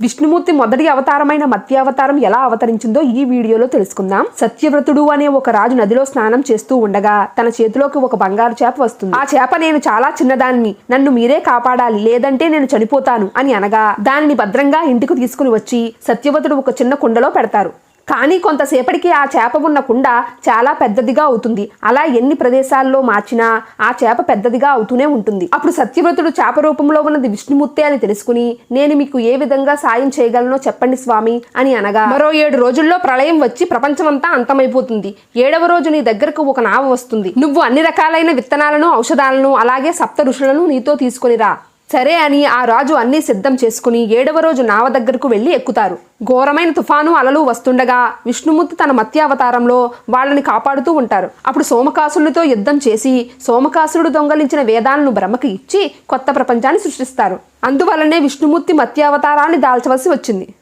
విష్ణుమూర్తి మొదటి అవతారమైన మత్స్యావతారం ఎలా అవతరించిందో ఈ వీడియోలో తెలుసుకుందాం. సత్యవ్రతుడు అనే ఒక రాజు నదిలో స్నానం చేస్తూ ఉండగా తన చేతిలోకి ఒక బంగారు చేప వస్తుంది. ఆ చేప నేను చాలా చిన్నదాన్ని. నన్ను మీరే కాపాడాలి. లేదంటే నేను చనిపోతాను అని అనగా దానిని భద్రంగా ఇంటికి తీసుకుని వచ్చి సత్యవతుడు ఒక చిన్న కుండలో పెడతారు. కానీ కొంతసేపటికి ఆ చేప ఉన్న కుండ చాలా పెద్దదిగా అవుతుంది. అలా ఎన్ని ప్రదేశాల్లో మార్చినా ఆ చేప పెద్దదిగా అవుతూనే ఉంటుంది. అప్పుడు సత్యవ్రతుడు చేప రూపంలో ఉన్నది విష్ణుమూర్తి అని తెలుసుకుని నేను మీకు ఏ విధంగా సాయం చేయగలనో చెప్పండి స్వామి అని అనగా మరో ఏడు రోజుల్లో ప్రళయం వచ్చి ప్రపంచమంతా అంతమైపోతుంది. ఏడవ రోజు నీ దగ్గరకు ఒక నావ వస్తుంది. నువ్వు అన్ని రకాలైన విత్తనాలను ఔషధాలను అలాగే సప్త ఋషులను నీతో తీసుకొని రా. సరే అని ఆ రాజు అన్నీ సిద్ధం చేసుకుని ఏడవ రోజు నావ దగ్గరకు వెళ్ళి ఎక్కుతారు. ఘోరమైన తుఫాను అలలు వస్తుండగా విష్ణుమూర్తి తన మత్స్యావతారంలో వాళ్ళని కాపాడుతూ ఉంటారు. అప్పుడు సోమకాసురుడితో యుద్ధం చేసి సోమకాసురుడు దొంగలించిన వేదాలను బ్రహ్మకి ఇచ్చి కొత్త ప్రపంచాన్ని సృష్టిస్తారు. అందువల్లనే విష్ణుమూర్తి మత్స్యావతారాన్ని దాల్చవలసి వచ్చింది.